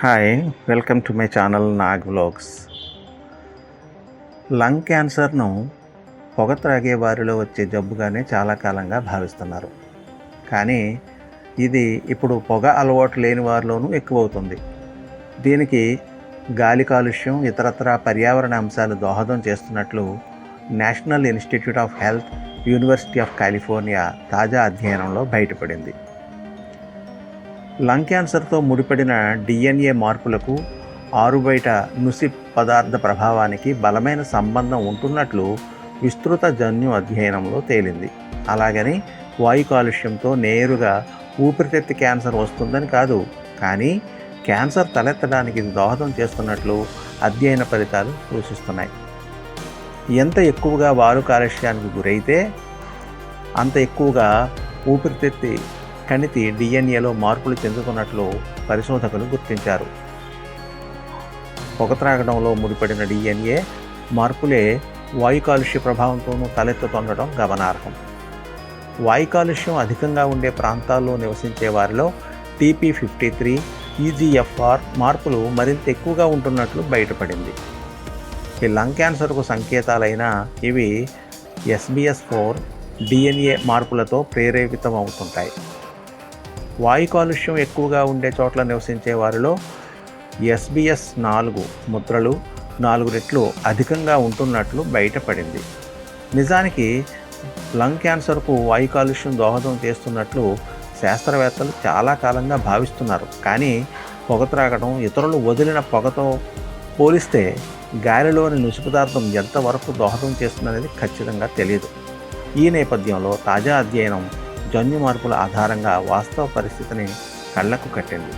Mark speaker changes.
Speaker 1: Hi welcome to my channel Nag vlogs lung క్యాన్సర్ను పొగ త్రాగే వారిలో వచ్చే జబ్బుగానే చాలా కాలంగా భావిస్తున్నారు. కానీ ఇది ఇప్పుడు పొగ అలవాటు లేని వారిలోనూ ఎక్కువవుతుంది. దీనికి గాలి కాలుష్యం ఇతరత్ర పర్యావరణ అంశాలు దోహదం చేస్తున్నట్లు national institute of health university of California తాజా అధ్యయనంలో బయటపడింది. లంగ్ క్యాన్సర్తో ముడిపడిన డిఎన్ఏ మార్పులకు ఆరుబయట నుసి పదార్థ ప్రభావానికి బలమైన సంబంధం ఉంటున్నట్లు విస్తృత జన్యు అధ్యయనంలో తేలింది. అలాగని వాయు కాలుష్యంతో నేరుగా ఊపిరితిత్తు క్యాన్సర్ వస్తుందని కాదు కానీ క్యాన్సర్ తలెత్తడానికి ఇది దోహదం చేస్తున్నట్లు అధ్యయన ఫలితాలు సూచిస్తున్నాయి. ఎంత ఎక్కువగా వాయు కాలుష్యానికి గురైతే అంత ఎక్కువగా ఊపిరితిత్తి కణితి డిఎన్ఏలో మార్పులు చెందుతున్నట్లు పరిశోధకులు గుర్తించారు. పొగ త్రాగడంలో ముడిపడిన డిఎన్ఏ మార్పులే వాయు కాలుష్య ప్రభావంతోనూ తలెత్తుతుండటం గమనార్హం. వాయు కాలుష్యం అధికంగా ఉండే ప్రాంతాల్లో నివసించే వారిలో టీపీ ఫిఫ్టీ త్రీ ఈజీఎఫ్ఆర్ మార్పులు మరింత ఎక్కువగా ఉంటున్నట్లు బయటపడింది. ఈ లంగ్ క్యాన్సర్కు సంకేతాలైన ఇవి ఎస్బిఎస్ ఫోర్ డిఎన్ఏ మార్పులతో ప్రేరేపితమవుతుంటాయి. వాయు కాలుష్యం ఎక్కువగా ఉండే చోట్ల నివసించే వారిలో ఎస్బిఎస్ నాలుగు ముద్రలు నాలుగు రెట్లు అధికంగా ఉంటున్నట్లు బయటపడింది. నిజానికి లంగ్ క్యాన్సర్కు వాయు కాలుష్యం దోహదం చేస్తున్నట్లు శాస్త్రవేత్తలు చాలా కాలంగా భావిస్తున్నారు. కానీ పొగ త్రాగడం ఇతరులు వదిలిన పొగతో పోలిస్తే గాలిలోని నుసి పదార్థం ఎంతవరకు దోహదం చేస్తుందనేది ఖచ్చితంగా తెలియదు ఈ నేపథ్యంలో తాజా అధ్యయనం జన్యు మార్పుల ఆధారంగా వాస్తవ పరిస్థితిని కళ్ళకు కట్టింది.